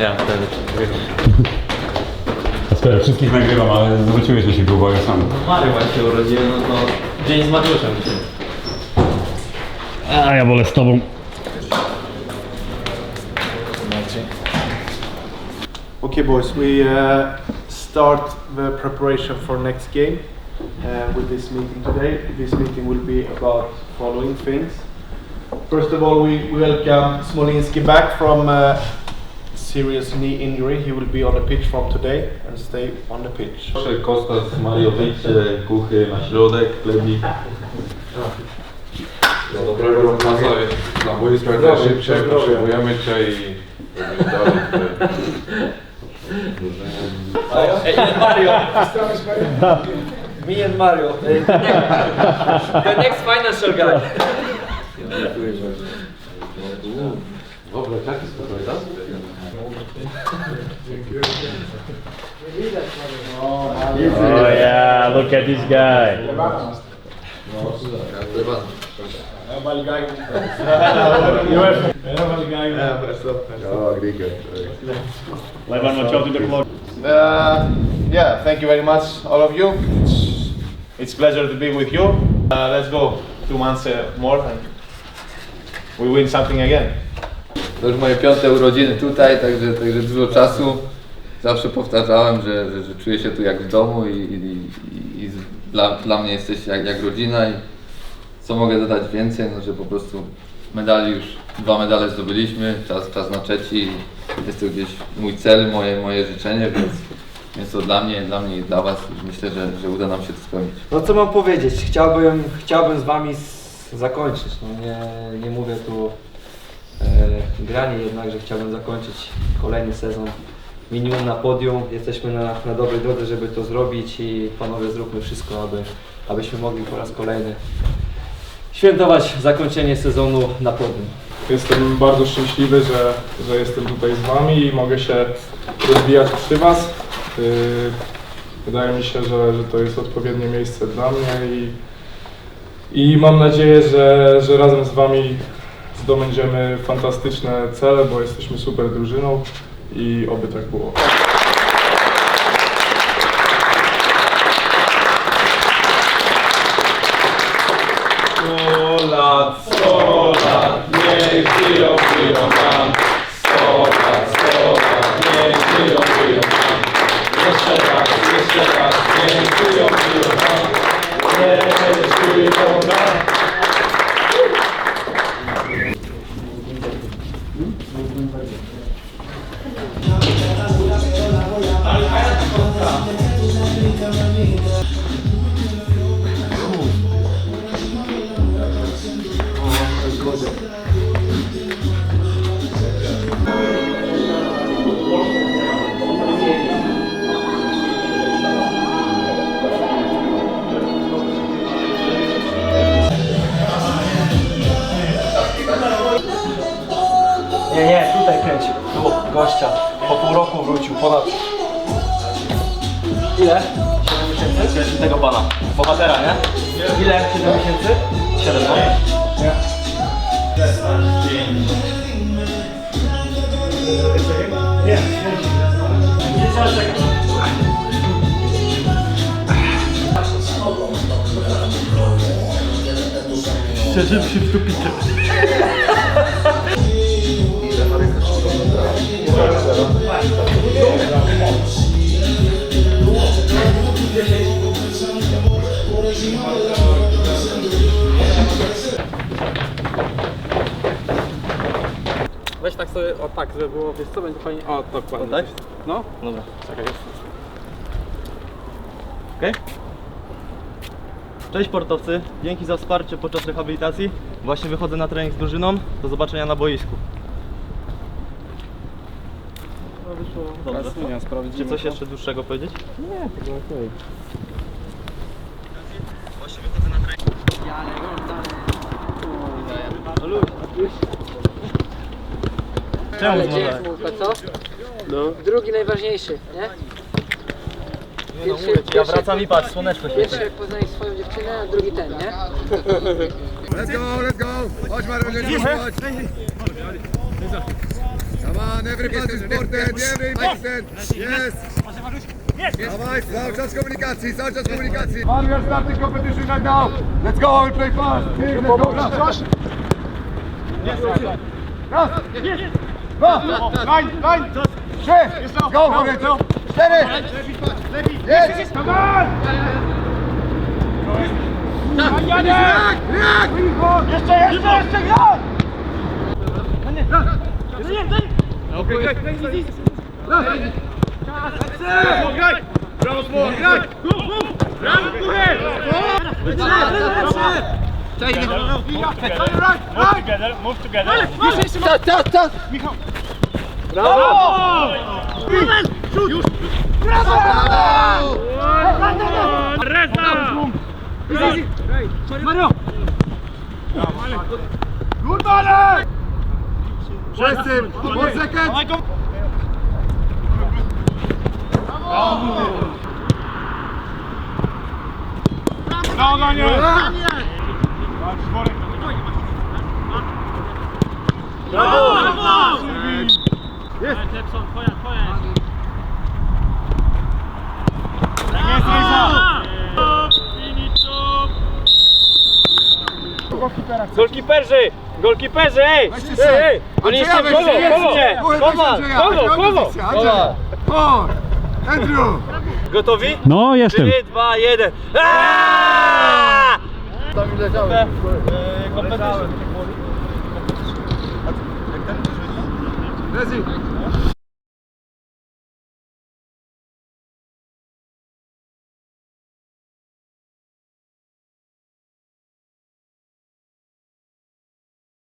Ja wtedy. Skoro wszystkich nagrywam, ale zwróciłeś mi się uwagę sam. Mario właśnie urodziłem, no to dzień z Mariuszem dzisiaj. A ja wolę z tobą. Okay, boys, we uh, start the preparation for next game uh, with this meeting today. This meeting will be about following things. First of all, we welcome Smolinski back from uh, serious knee injury. He will be on the pitch from today and stay on the pitch. Proszę Kostas, Mario wyjdźcie, kuchy na środek, chlebnik. Do dobrego rozmazu na boisku jak najszybciej, potrzebujemy Cię i robimy dalej tutaj. Ej, Mario! Me and Mario. The next financial guy. Dobra, jaki spokój, tak? Oh yeah, look at this guy. Levan, watch out to the clock. Uh, yeah, thank you very much, all of you. It's, pleasure to be with you. Uh, let's go two months uh, more and we win something again. To już moje piąte urodziny tutaj, także, także dużo czasu. Zawsze powtarzałem, że, że, że czuję się tu jak w domu i, i, i, i dla, dla mnie jesteście jak, jak rodzina i co mogę dodać więcej, no że po prostu medali już, dwa medale zdobyliśmy, czas, czas na trzeci. Jest to gdzieś mój cel, moje, moje życzenie, więc, więc to dla mnie, dla mnie i dla Was myślę, że, że uda nam się to spełnić. No co mam powiedzieć? Chciałbym, chciałbym z Wami s- zakończyć. No nie, nie mówię tu e, granie jednak, że chciałbym zakończyć kolejny sezon minimum na podium. Jesteśmy na, na dobrej drodze, żeby to zrobić i panowie zróbmy wszystko, aby, abyśmy mogli po raz kolejny świętować zakończenie sezonu na podium. Jestem bardzo szczęśliwy, że, że jestem tutaj z Wami i mogę się rozwijać przy Was. Yy, Wydaje mi się, że, że to jest odpowiednie miejsce dla mnie i, i mam nadzieję, że, że razem z Wami zdobędziemy fantastyczne cele, bo jesteśmy super drużyną i oby tak było. Sto lat, sto lat, niech żyją, żyją nam. Sto lat, sto lat, niech żyją, żyją nam. Jeszcze raz, jeszcze raz, niech żyją, żyją nam. Nie, nie, tutaj kręć. Tu, gościa. Po pół roku wrócił, ponad... Ile? 7 miesięcy? Tego pana. Bohatera, nie? Ile? 7 miesięcy? 7, no. Szczerze się w tupicie. Weź sobie, o tak, żeby było, wiesz co, będzie fajnie, o dokładnie. tak? No, Dobra. czekaj jeszcze. Okej? Cześć sportowcy, dzięki za wsparcie podczas rehabilitacji. Właśnie wychodzę na trening z drużyną. Do zobaczenia na boisku. No wyszło, Dobrze. Kasunia, sprawdzimy Czy coś to. jeszcze dłuższego powiedzieć? Nie, było okej. Właśnie wychodzę na trening. Czemu Ale dzień smutno, co? Drugi najważniejszy, nie? Pierwszy, Ja pierwszy, wracam i patrz, słoneczko świeci. pierwszy jak poznajesz swoją dziewczynę, a drugi ten, nie? Let's go, let's go. Chodź Mario, nie chodź. Come on, every pass is important, every important. Yes. Dawaj, cały czas komunikacji, cały czas komunikacji. Man, we are starting competition right now. Let's go, we play fast. Let's go, raz. Raz. Dwa. Go line. Shit. Go, go, go. Steady. Yes. Come on. Raak, raak! Je zegt, je zegt, je zegt! Oké, kijk, kijk, kijk! Kijk! Bravo, Spoor! Kijk! Goed, goed! Bravo, Spoor! Jeszcze, jeszcze, graj. Wszyscy, one second. Golkiperzy! Golkiperzy, ej! Ej, ej! Goniliście kogo? Kogo? Kogo? Kogo? Kogo? O, Andrew. Gotowi? No, jestem. 3, 2, 1. Aaaa! Tam mi leciały. Vas-y.